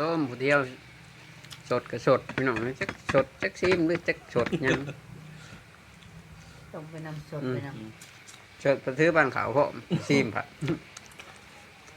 ต้มผู้เดียว สดก็สดพี่น้องจักสดจักซิมหรือจักสดหยังต้มไปน้ำสดไปน้สดประทือบานขาวพร้อมซิมผัด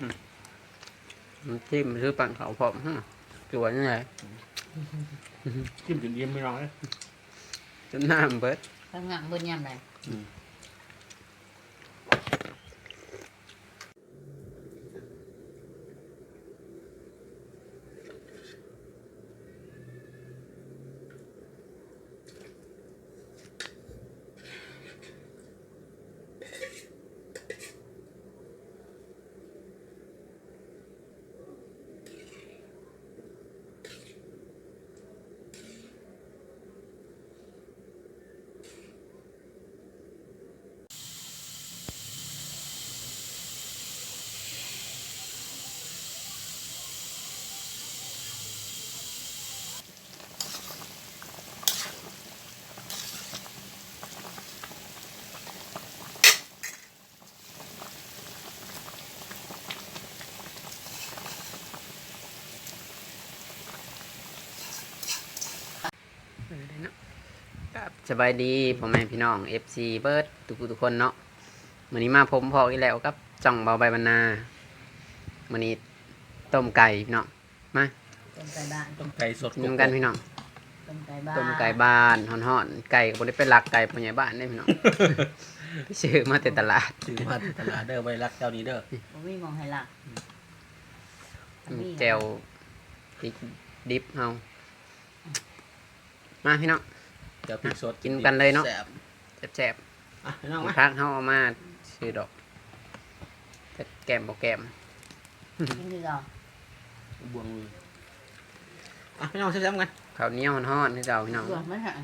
อืมน้ำจิ้มซื้อบานขาวพร้อมฮะสวยยังไงจิ้มจนเยี่ยมไม่ร้องเลยจนน้ำเบิดำข้างหลังเบิ้ลยำไร ครับสบายดีพ่อแม่พี่น้อง FC เบิร์ดทุกผู้ทุกคนเนาะวันนี้มาผมพออีกแล้วครับจ่องเบาใบบรรณาวันนี้ต้มไก่พี่น้องมาต้มไก่บ้านต้มไก่สดกินกันพี่น้องต้มไก่บ้านต้มไก่บ้านห่อนๆไก่ก็บ่ได้เป็นหลักไก่ปัญญาบ้านได้พี่น้องซื้อมาแต่ตลาดซื้อมาที่ตลาดเด้อไว้รักเจ้านี้เด้อบ่มีมองให้ละมีแจวพริกดิบเอามาพี่น้อง เจ้าพริกสดกินกันเลยเนาะ แซ่บแซ่บอะพี่น้องๆมาพักเฮาเอามาซื้อดอกแต่แกมบ่แกมกินคือเราบวงมืออะพี่น้องแซ่บๆกันข้าวเหนียวห่อนๆให้เจ้าพี่น้องตัวมันหะ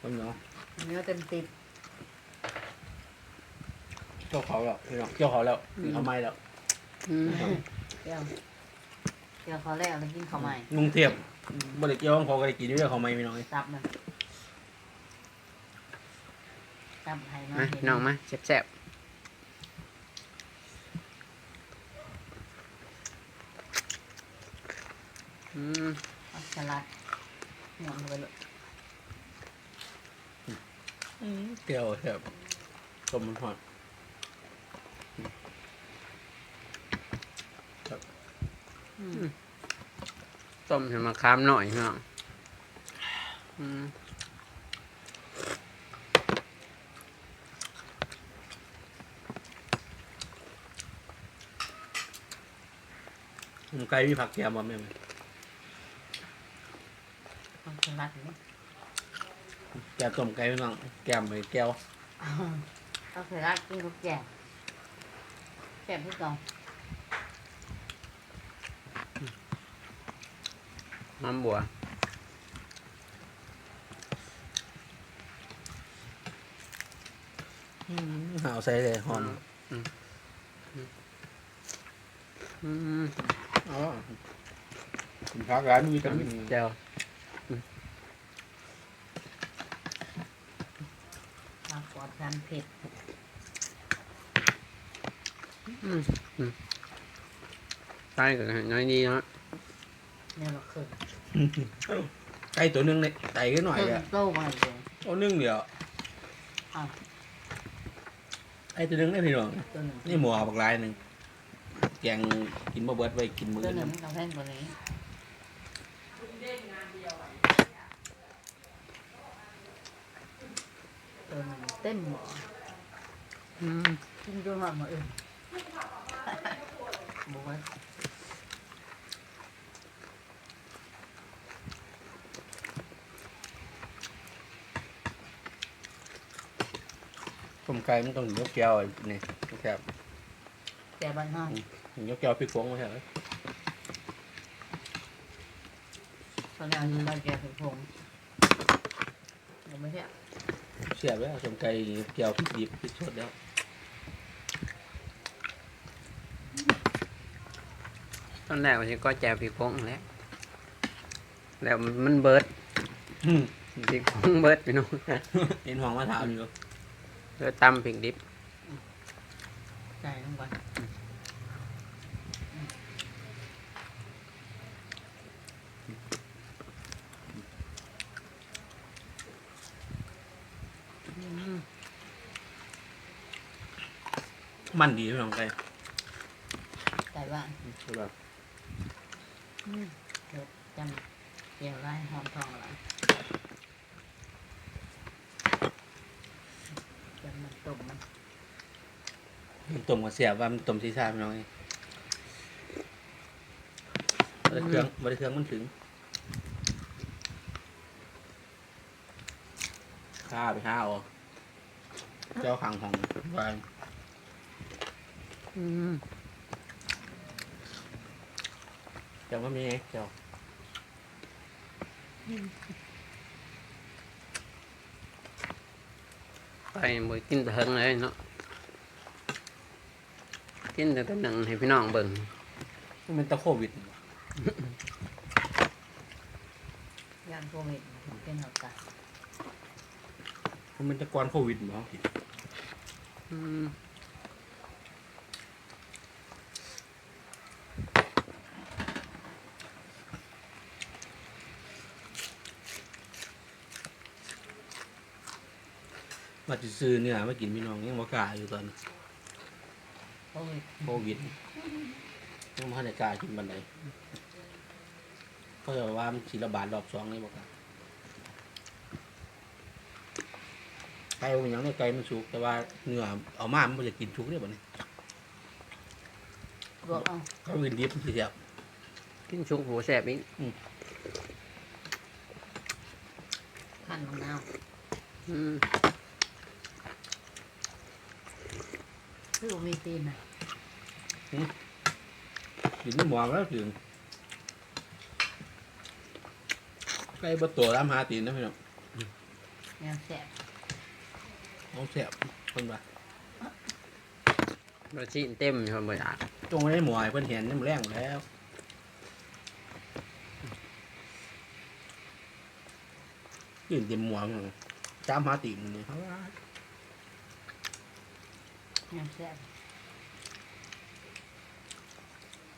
พี่น้องเนื้อเต็มติดเจ้าเขาแล้วพี่น้องเจ้าเขาแล้วเอาไม้แล้วอืมเดี๋ยวเดี๋ยวเขาแล้วแล้วกินข้าวใหม่นุ่งเทียบ บ่ได้เกี่ยวของเขาก็ได้กินด้วยเขาไม้พี่น้องซับมันซับให้น้องมาเห็พี่น้องมาแซ่บๆอืมเอาสลัดหยองไปเลยเกี่ยวแซ่บต้มมันหอดอืม ต้มให้มาค้ามหน่อยพี่น้องอืมต้มไก่มีผักแกมบ่แม่นไหมเอาสลัดนี่แกมต้มไก่พี่น้องแกมไปแก้ว เอาสลัดกินกับแกงแกงที่กอง น้ำบัวหาวใส่เลยหอนอืมอ๋อคุณพักร้านมีวิตามินเจ้ามากกว่าการเผ็ดอืมอืมใช่ก็น้อยดีเนาะเนี่ยเราคือ ไก่ตัวหนึงเนี่ยไก่ก็หน่อยเพิ่อะมโตมาเลยเอานึ่งเดียวอ้าวไอ้ตัวหนึงได้พี่น้องตัวหนึ่งนี่หมูเอาบักลายหนึ่งแกงกินบ่เบิดไว้กินมื้อตัวอื่นหนึ่งต้องแพงกว่านี้ตัวหนึ่งเต็มหมออืม กินจนหมดหมดอื่นบอกว่า ต้มไก่มันต้องยกแก้วไอ้นี่ยกแก้วแต่บ้านห้องยกแก้วพริกผงมาใช่ไหมตอนนี้เอาอยู่บ้านแกถึงพงเดี๋ยวไม่ใช่เสียบแล้วต้มไก่ยกแก้วพริกดิบพริกสดแล้วตอนแรกมันก็แจวพริกผงแหล้วแล้วมันเบิดอืมพริกผงเบิดพี่น้องเห็นห้องมาถามอยู่ เดี๋ยวตำผิงดิบใส่ลงไปมันดีไหมของไก่ไก่บ้านใช่ป่ะจำเกี่ยวไรหอมทองอะไจำมันต้มมันมันต้มกับเสียบว่ามันต้มซีซ่าพี่น้องนี่บริเครื่องบริเครื่องมันถึงข้าไปข้าเอาเจ้าขังของไปอืมเจ้าก็มีไงเจ้า ไปบ่กินแต่เฮิงเลยเนาะกินแต่แต่หนังให้พี่น้องเบิ่งมันเป็นตะโควิดย่างโควิดเป็นหัวตามันเป็นตะกอนโควิดเนาะอืม มาจะซื้อเนื้อมากินพี่น้องยังบ่กล้าอยู่ตอนนี้โควิดโควิดยังบ่ทันได้กล้ากินบันไดเขาจะว่ามันสิระบาดรอบสองนี่บ่กล้าไก่มันยังไม่ไก่มันสุกแต่ว่าเนื้อเอามามันบ่จะกินสุกได้บ่เนี่ยรวมเอาเขากินดิบมันสิเสียบกินชุกหัวแซ่บอีกขั้นมะนาวอืม คือบ่มีตีนนะกินไม่หมองแล้วถึงไก่บ่ตัวตามหาตีนนะพี่น้องแนวแสบเอาเสียบคนว่าบ่ชิเต็มคนบ่อยากจงไว้ให้หมอยเพิ่นเห็นนี่มันแรงหมดแล้วกินเต็มหมวงเลยจามหาตีนนี่ครับแนวแสบ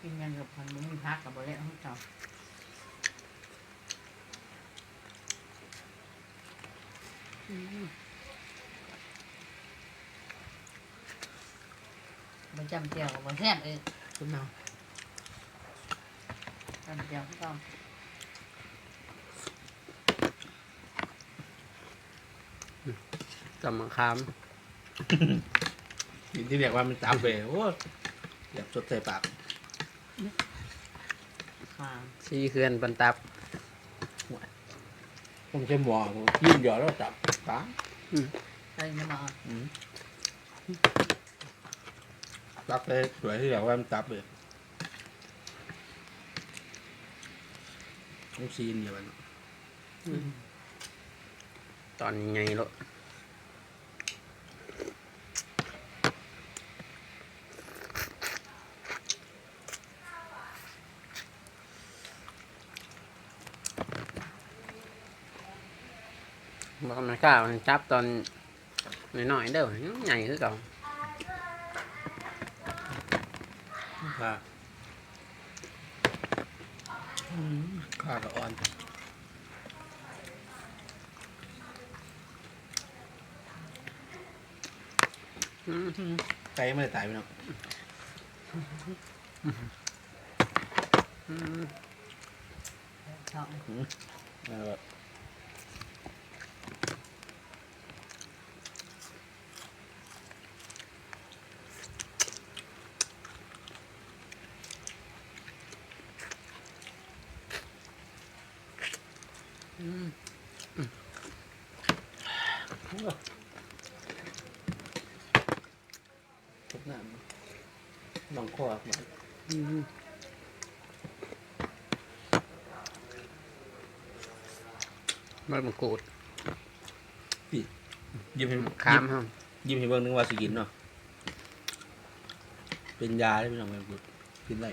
กินยังกับพันมึงพักกับบริเวณของเจ้าประจำเจียวกับบแซ่บเองคุณน้าจำเจียวก็ต้องกำมะขามกินที่เรียกว่ามันจับไปโอ้ยอยากสดใส่ปาก ขามซีเขื่อนปันตับผมใช้หมอยื่นหยอดแล้วจับปากเอ้ยน้ำมันอืมตักเลยสวยที่เรียกว่ามันจับเลยต้องซีนเดียวกันตอนยังไงลูก บอกมันกล้าจับตอนน้อยๆเด้อใหญ่คือเก่าค่ะอืมข้ากับอ่อนอืมไก่ไม่ได้ตายไปเนาะอืมชอบ เออ อืม ทุกน้ำลองคอออกมาอืมมันมะกรูดยิ้มให้ข้ามครับยิ้มให้เบิ่งนึงว่าสิกินเนาะเป็นยาได้พี่น้องแบบกินได้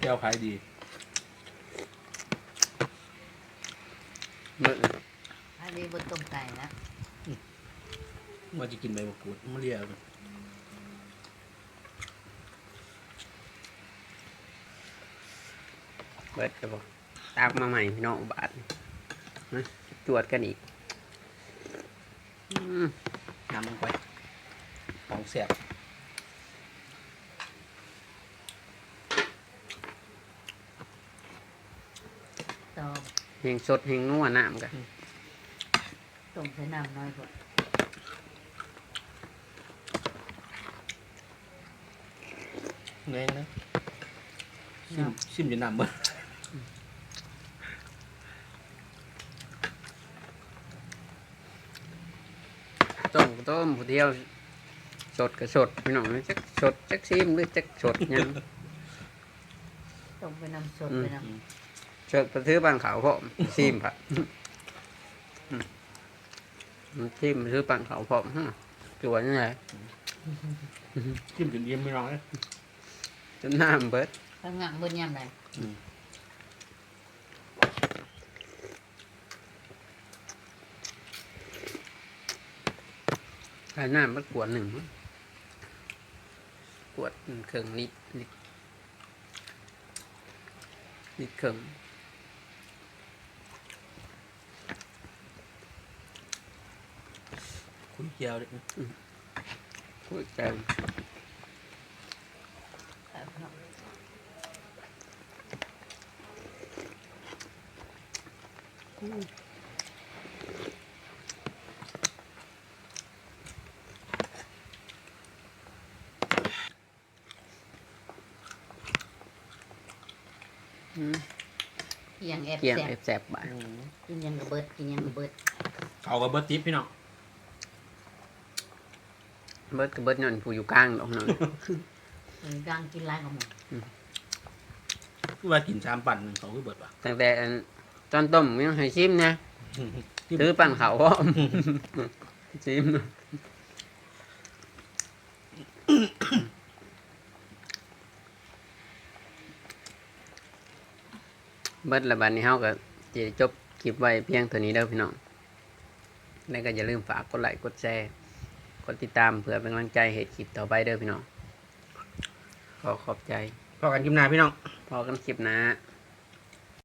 แก้วขายดีมื้ออันนี้บนต้มไก่นะว่าจะกินใบมะกรูดมะเรียมันเบิดก็บ่ตากมาใหม่พี่น้องบาทนะตรวจกันอีกอืมน้ำลงไปของแสบ ต่ อแหงสดแหงนัวน้ำกันต้มใส่น้ำน้อยกว่าแรงนะชิมชิมจะนำเบ้อต้มก็ต้มผู้เดียวสดก็สดพี่น้องจักสดจักซิมหรือจักสดหยังต้มไปน้ำสดอืมไปน้ สดไปซื้อบ้านเขาวพร้อมซิมผัดอืมซิมไปซื้อบ้านเขาวพร้อมฮึตัวนี่ไงชิมจนเยี่ยมไม่ร้องเลยจนน้ำเบิดำข้างหลังบนยำไหนใส่น้ำมันกวดหนึ่งมั้งกวดเครื่องนิดนิดนิดเครื่อง คุยเกียวเลยกวดแกงใส่ข้างนอกอืมกินยังแอบเกี่ยงแสบแอบแสบบ่ายกินยังกระเบิดกินยังกระเบิดเขากับเบิร์ตทิปพี่น้อง เบิดก็เบิดนั่นผู้อยู่กลางดอกนั่นมันกลางกินไรของมันคือว่ากินชามปั่นเขาคือเบิร์ตป่ะตั้งแต่อันตอนต้มยังให้ชิมนะซื้อปั่นเขาวพร้อมชิมเบิดละบัดนี้เฮาก็จะจบคลิปไว้เพียงเท่านี้เด้อพี่น้องแล้วก็อย่าลืมฝากกดไลค์กดแชร์ กดติดตามเพื่อเป็นกำลังใจเหตุคลิปต่อไปเด้อพี่น้อง ขอขอบใจ พอกันคลิปหน้าพี่น้อง พอกันคลิปหน้า